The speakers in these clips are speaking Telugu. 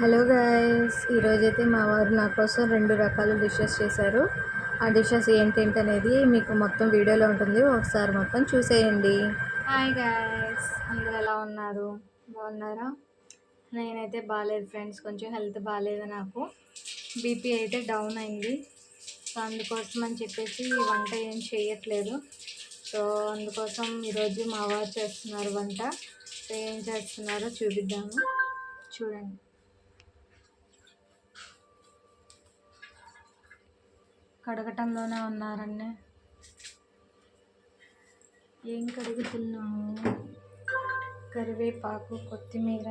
హలో గాయస్ ఈరోజైతే మా వారు నా కోసం రెండు రకాల డిషెస్ చేశారు. ఆ డిషెస్ ఏంటేంటి అనేది మీకు మొత్తం వీడియోలో ఉంటుంది. ఒకసారి మొత్తం చూసేయండి. హాయ్ గాయస్ అందరు ఎలా ఉన్నారు? బాగున్నారా? నేనైతే బాగాలేదు ఫ్రెండ్స్ కొంచెం హెల్త్ బాగాలేదు నాకు. బీపీ అయితే డౌన్ అయింది. సో అందుకోసం అని చెప్పేసి వంట ఏం చేయట్లేదు. సో అందుకోసం ఈరోజు మా వారు చేస్తున్నారు వంట. సో ఏం చేస్తున్నారో చూపిద్దాము. చూడండి. కడగటంలోనే ఉన్నారన్నే. ఏం కడుగుతున్నాము కరివేపాకు కొత్తిమీర.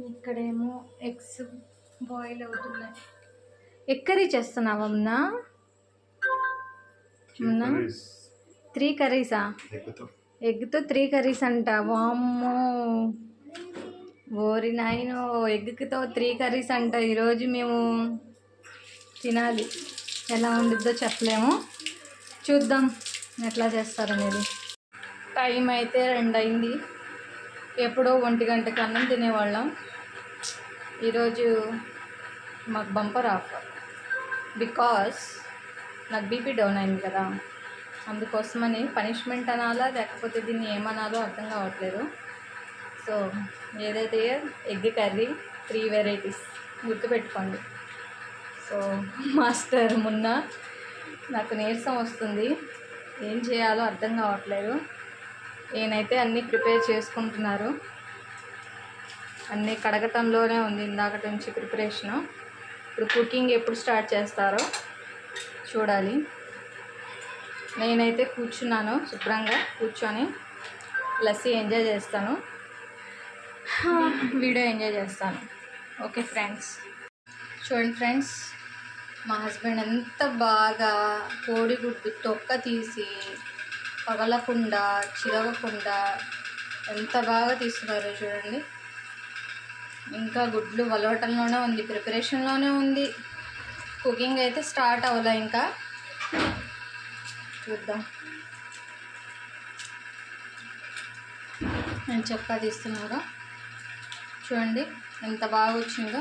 ఇక్కడేమో ఎగ్స్ బాయిల్ అవుతున్నాయి. ఎగ్ కర్రీ చేస్తున్నావమ్మా అవునా త్రీ కర్రీసా ఎగ్తో త్రీ కర్రీస్ అంట. వామ్మో. ఓరి నాయనో ఎగ్తో త్రీ కర్రీస్ అంట. ఈరోజు మేము తినాలి. ఎలా ఉండిద్దో చెప్పలేము. చూద్దాం ఎట్లా చేస్తారనేది టైం అయితే రెండు అయింది ఎప్పుడో ఒంటి గంటకి అన్నం తినేవాళ్ళం. ఈరోజు మాకు బంపర్ ఆఫర్. బికాస్ నాకు బీపీ డౌన్ అయింది కదా. అందుకోసమని పనిష్మెంట్ అనాలా లేకపోతే దీన్ని ఏమనాలో అర్థం కావట్లేదు. సో ఏదైతే ఎగ్ కర్రీ త్రీ వెరైటీస్ గుర్తుపెట్టుకోండి. సో మాస్టర్ మొన్న నాకు నీరసం వస్తుంది. ఏం చేయాలో అర్థం కావట్లేదు. నేనైతే అన్నీ ప్రిపేర్ చేసుకుంటున్నారు. అన్నీ కడగటంలోనే ఉంది ఇందాకటి నుంచి ప్రిపరేషను. ఇప్పుడు కుకింగ్ ఎప్పుడు స్టార్ట్ చేస్తారో చూడాలి. నేనైతే కూర్చున్నాను శుభ్రంగా కూర్చొని లస్సీ ఎంజాయ్ చేస్తాను. వీడియో ఎంజాయ్ చేస్తాను. Okay friends. చూడండి ఫ్రెండ్స్ మా హస్బెండ్ ఎంత బాగా కోడిగుడ్డు తొక్క తీసి పగలకుండా చిరగకుండా ఎంత బాగా తీస్తున్నారో చూడండి. ఇంకా గుడ్లు వలవటంలోనే ఉంది ప్రిపరేషన్లోనే ఉంది. కుకింగ్ అయితే స్టార్ట్ అవ్వలే ఇంకా? చూద్దాం. నేను చెప్పా తీస్తున్నాగా చూడండి ఎంత బాగా వచ్చిందో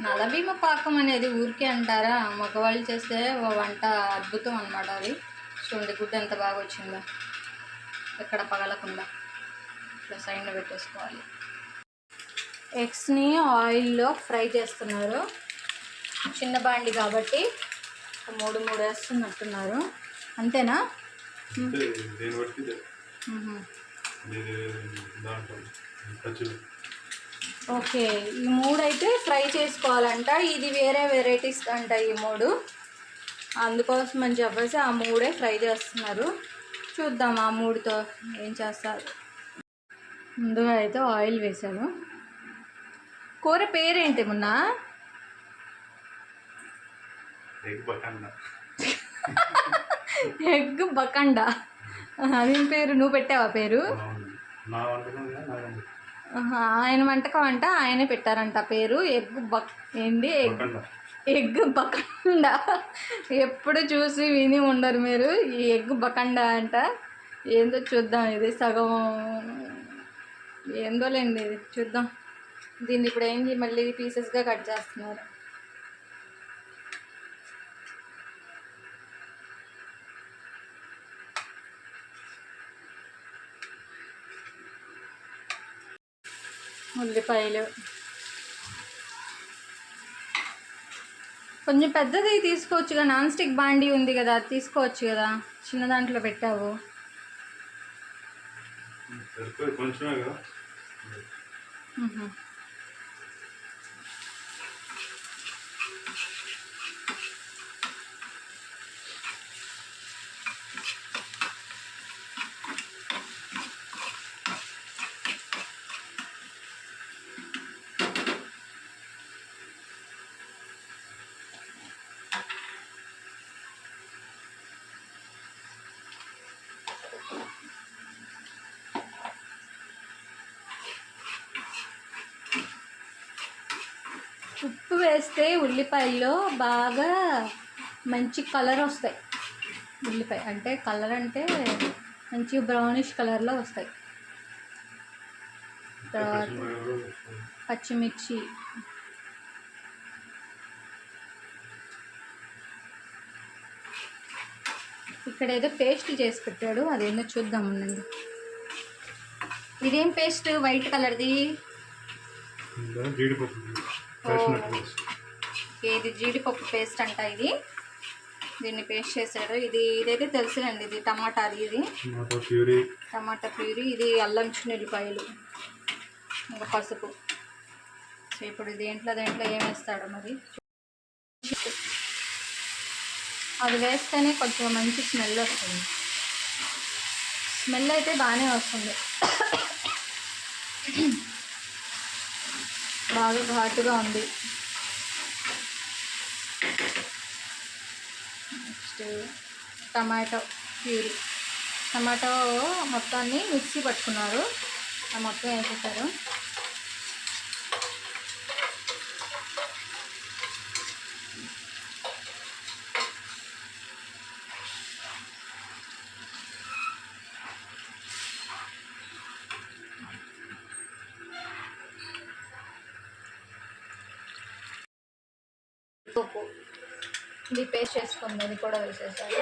నలభీమ పాకం అనేది ఊరికే అంటారా? మగవాళ్ళు చేస్తే వంట అద్భుతం అనమాట అది. చూడండి గుడ్డ ఎంత బాగా వచ్చిందో ఎక్కడ పగలకుండా ఇట్లా సైడ్లో పెట్టేసుకోవాలి. ఎగ్స్ని ఆయిల్లో ఫ్రై చేస్తున్నారు. చిన్న బాండి కాబట్టి మూడు మూడు వేస్తున్నట్టున్నారు. అంతేనా? దాంట్లో ఓకే ఈ మూడు అయితే ఫ్రై చేసుకోవాలంట. ఇది వేరే వెరైటీస్ అంట ఈ మూడు. అందుకోసం అని చెప్పేసి ఆ మూడే ఫ్రై చేస్తున్నారు. చూద్దాం ఆ మూడుతో ఏం చేస్తారు. ముందుగా అయితే ఆయిల్ వేసాను. కూర పేరేంటి మొన్న? ఎగ్ బకాండ. ఎగ్ బకండా. అదేం పేరు? నువ్వు పెట్టావా పేరు? ఆయన వంటకం అంట ఆయనే పెట్టారంట పేరు. ఎగ్ బక్ ఏంటి ఎగ్ బకాండ ఎగ్ బకండా ఎప్పుడు చూసి విని ఉండరు మీరు. ఈ ఎగ్ బకండా అంట. ఏందో చూద్దాం ఇది సగం. ఏందోలేండి ఇది చూద్దాం. దీన్ని ఇప్పుడు ఏంది మళ్ళీ పీసెస్గా కట్ చేస్తున్నారు. ఉల్లిపాయలు. కొంచెం పెద్దది తీసుకోవచ్చుగా నాన్ స్టిక్ బాండీ ఉంది కదా అది తీసుకోవచ్చు కదా చిన్న దాంట్లో పెట్టావు. కొంచెమే కదా. వేస్తే ఉల్లిపాయల్లో బాగా మంచి కలర్ వస్తాయి. ఉల్లిపాయ అంటే కలర్ అంటే మంచి బ్రౌనిష్ కలర్లో వస్తాయి. తర్వాత పచ్చిమిర్చి. ఇక్కడ ఏదో పేస్ట్ చేసి పెట్టాడు అదేందో చూద్దాం ఉండండి. ఇదేం పేస్ట్ వైట్ కలర్ది జీడిపప్పు. ఇది జీడిపప్పు పేస్ట్ అంట ఇది. దీన్ని పేస్ట్ చేశాడు. ఇది ఇదైతే తెలుసులేండి ఇది టమాటాది ఇది. Tomato puree. టమాటా ఇది అల్లం చిన్నెల్లిపాయలు. ఇంకా పసుపు. సో ఇప్పుడు దేంట్లో దేంట్లో ఏం వేస్తాడో మరి? అది వేస్తేనే కొంచెం మంచి స్మెల్ వస్తుంది. స్మెల్ అయితే బాగానే వస్తుంది. బాగా ఘాటుగా ఉంది. Next tomato puree. టమాటో మొత్తాన్ని మిక్సీ పట్టుకున్నారు. ఆ మొత్తం వేసేసారు. ఇది పేస్ట్ చేసుకుంది అది కూడా వేసేసారు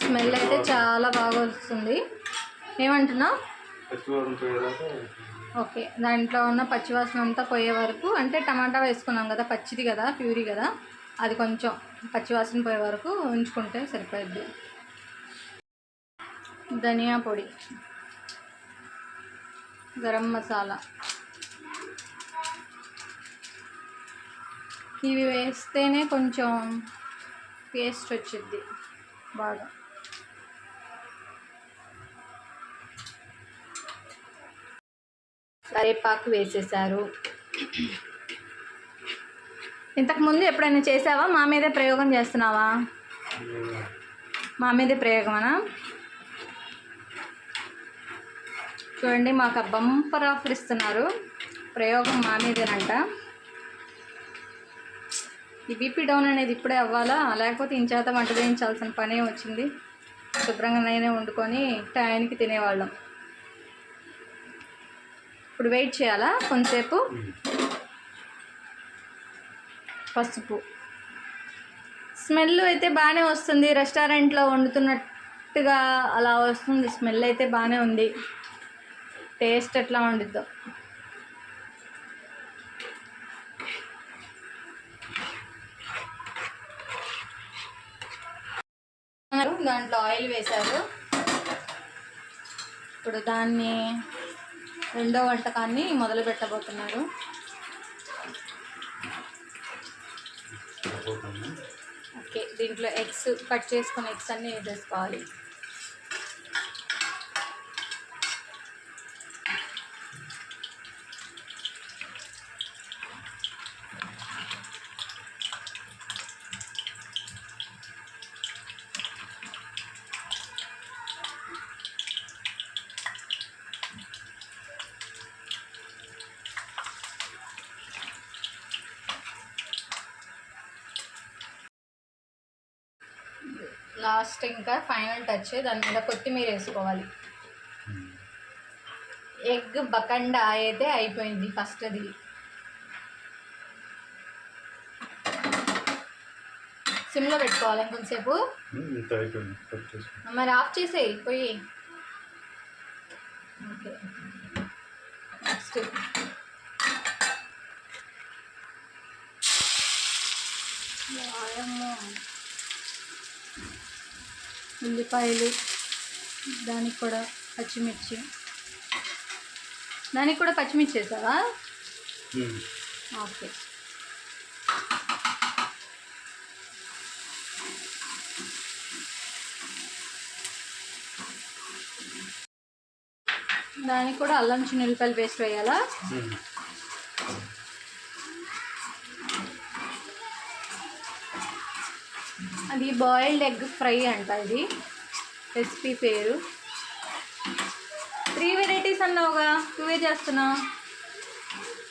స్మెల్ అయితే చాలా బాగా వస్తుంది. పోయేదాకా ఓకే దాంట్లో ఉన్న పచ్చివాసన అంతా పోయే వరకు అంటే టమాటా వేసుకున్నాం కదా పచ్చిది కదా ప్యూరీ కదా అది కొంచెం పచ్చివాసన పోయే వరకు ఉంచుకుంటే సరిపోద్ది ధనియా పొడి గరం మసాలా ఇవి వేస్తేనే కొంచెం టేస్ట్ వచ్చింది బాగా. కరివేపాకు వేసేసారు. ఇంతకుముందు ఎప్పుడైనా చేసావా? మా మీదే ప్రయోగం చేస్తున్నావా? మా మీదే ప్రయోగమనా? చూడండి మాకు బంపర్ ఆఫర్ ఇస్తున్నారు. ప్రయోగం మా మీదేనంట. ఈ బీపీ డౌన్ అనేది ఇప్పుడే అవ్వాలా? లేకపోతే ఇంచేత వంట చేయించాల్సిన పనే వచ్చింది. శుభ్రంగా నేనే వండుకొని టైంకి తినేవాళ్ళం. ఇప్పుడు వెయిట్ చేయాలా? కొంతసేపు? పసుపు. స్మెల్ అయితే బాగానే వస్తుంది. రెస్టారెంట్లో వండుతున్నట్టుగా అలా వస్తుంది. స్మెల్ అయితే బాగానే ఉంది. టేస్ట్ ఎట్లా వండిద్దో. దాంట్లో ఆయిల్ వేశారు. ఇప్పుడు దాన్ని రెండో వంటకాన్ని మొదలు పెట్టబోతున్నారు ఓకే దీంట్లో ఎగ్స్ కట్ చేసుకున్న ఎగ్స్ అన్నీ వేసేసుకోవాలి. లాస్ట్ ఇంకా ఫైనల్ టచ్ దాని మీద కొత్తిమీర వేసుకోవాలి. ఎగ్ బకండా అయితే అయిపోయింది ఫస్ట్ అది సిమ్లో పెట్టుకోవాలి చేసుకుని మరి ఆఫ్ చేసేయి పోయి. ఓకే. నెక్స్ట్. ఉల్లిపాయలు దానికి కూడా పచ్చిమిర్చి. దానికి కూడా పచ్చిమిర్చి వేసావా? ఓకే. దానికి కూడా అల్లం చిన్నులపాయలు పేస్ట్ వేయాలా? ఈ బాయిల్డ్ ఎగ్ ఫ్రై అంట ఇది. రెసిపీ పేరు. త్రీ వెరైటీస్ అన్నావుగా. నువ్వే చేస్తున్నావు?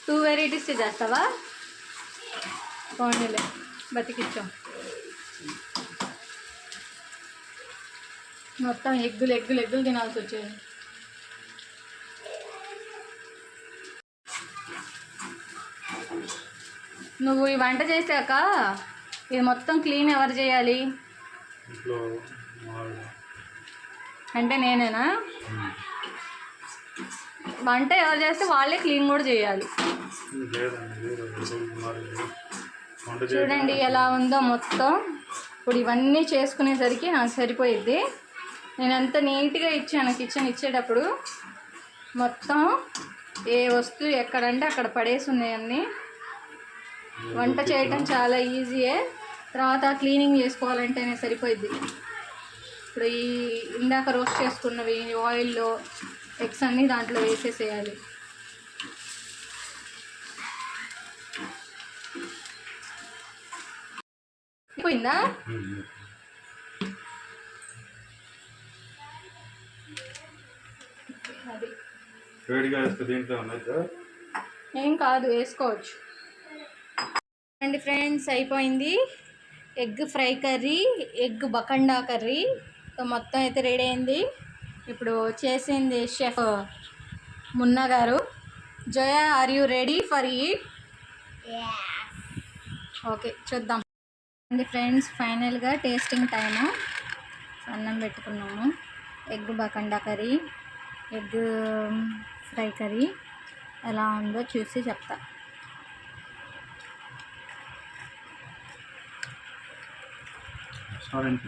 టూ వెరైటీస్ చేస్తావా? పోనీలే బతికిచ్చాం. మొత్తం ఎగ్గులు ఎగ్గులు ఎగ్గులు తినాల్సి వచ్చేది. నువ్వు ఈ వంట చేశాక ఇది మొత్తం క్లీన్ ఎవరు చేయాలి? అంటే నేనేనా? వంట ఎవరు చేస్తే వాళ్ళే క్లీన్ కూడా చేయాలి. చూడండి ఎలా ఉందో మొత్తం. ఇప్పుడు ఇవన్నీ చేసుకునేసరికి నాకు సరిపోయిద్ది. నేను ఎంత నీట్గా ఇచ్చాను కిచెన్ ఇచ్చేటప్పుడు. మొత్తం ఏ వస్తువు ఎక్కడంటే అక్కడ పడేసి ఉన్నాయన్నీ వంట చేయటం చాలా ఈజీయే తర్వాత క్లీనింగ్ చేసుకోవాలంటేనే సరిపోయిద్ది. ఇప్పుడు ఈ ఇందాక రోస్ట్ చేసుకున్నవి ఆయిల్లో ఎగ్స్ అన్నీ దాంట్లో వేసేసేయాలి. అయిపోయిందా? ఏం కాదు వేసుకోవచ్చు. అండి ఫ్రెండ్స్ అయిపోయింది. ఎగ్ ఫ్రై కర్రీ ఎగ్ బకండా కర్రీ. సో మొత్తం అయితే రెడీ అయింది. ఇప్పుడు చేసింది షెఫ్ మున్నా గారు. Zoya are you ready for eat? Okay చూద్దాం. అండి ఫ్రెండ్స్ ఫైనల్గా టేస్టింగ్ టైము. అన్నం పెట్టుకున్నాము. ఎగ్ బకండా కర్రీ ఎగ్ ఫ్రై కర్రీ ఎలా ఉందో చూసి చెప్తా. రెస్టారెంట్.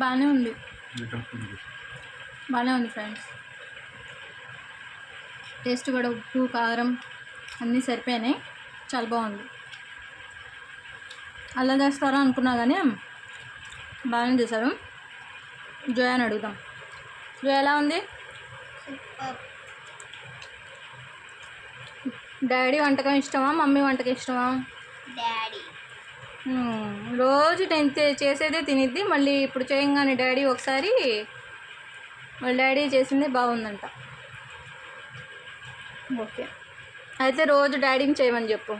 బాగానే ఉంది. బాగానే ఉంది ఫ్రెండ్స్. టేస్ట్ కూడా ఉప్పు కారం అన్నీ సరిపోయినాయి. చాలా బాగుంది. అలా చేస్తారా అనుకున్నా కానీ బాగానే చేశారు. జోయాని అడుగుదాం. జోయా ఎలా ఉంది? డాడీ వంటకం ఇష్టమా? మమ్మీ వంటకం ఇష్టమా? డాడీ. రోజు నేను చే- చేసేదే తినిద్ది మళ్ళీ ఇప్పుడు చేయంగానే డాడీ ఒకసారి వాళ్ళ డాడీ చేసిందే బాగుందంట. ఓకే. అయితే రోజు డాడీని చేయమని చెప్పు.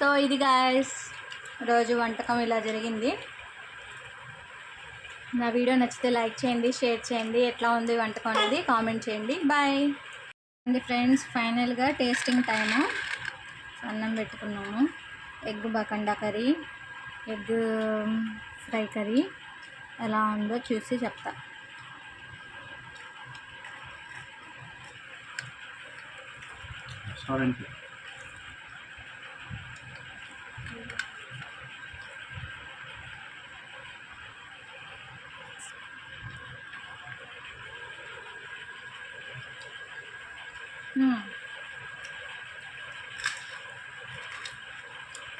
సో ఇది గాయస్ రోజు వంటకం ఇలా జరిగింది. నా వీడియో నచ్చితే లైక్ చేయండి షేర్ చేయండి ఎట్లా ఉంది వంటకం అనేది కామెంట్ చేయండి. బాయ్ అండి ఫ్రెండ్స్ ఫైనల్గా టేస్టింగ్ టైము అన్నం పెట్టుకున్నాము. ఎగ్ బకండా కర్రీ ఎగ్ ఫ్రై కర్రీ ఎలా ఉందో చూసి చెప్తా. రెస్టారెంట్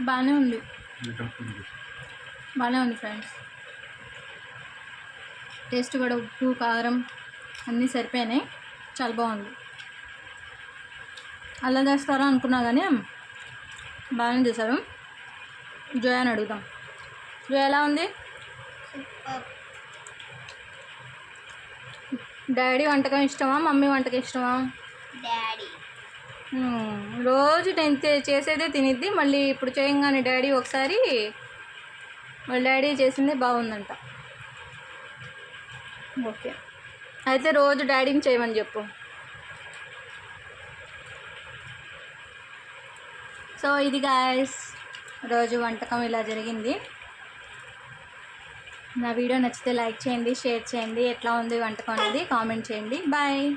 బాగానే ఉంది. బాగానే ఉంది ఫ్రెండ్స్. టేస్ట్ కూడా ఉప్పు కారం అన్నీ సరిపోయినాయి. చాలా బాగుంది. అలా చేస్తారా అనుకున్నా కానీ బాగానే చేశారు. జోయాని అడుగుదాం. జోయా ఎలా ఉంది? డాడీ వంటకం ఇష్టమా? మమ్మీ వంటకం ఇష్టమా? డాడీ. రోజు నేను చే- చేసేదే తినిద్ది మళ్ళీ ఇప్పుడు చేయంగానే డాడీ ఒకసారి వాళ్ళ డాడీ చేసిందే బాగుందంట. ఓకే. అయితే రోజు డాడీని చేయమని చెప్పు. సో ఇది గాయస్ రోజు వంటకం ఇలా జరిగింది. నా వీడియో నచ్చితే లైక్ చేయండి షేర్ చేయండి ఎట్లా ఉంది వంటకం అనేది కామెంట్ చేయండి. బాయ్.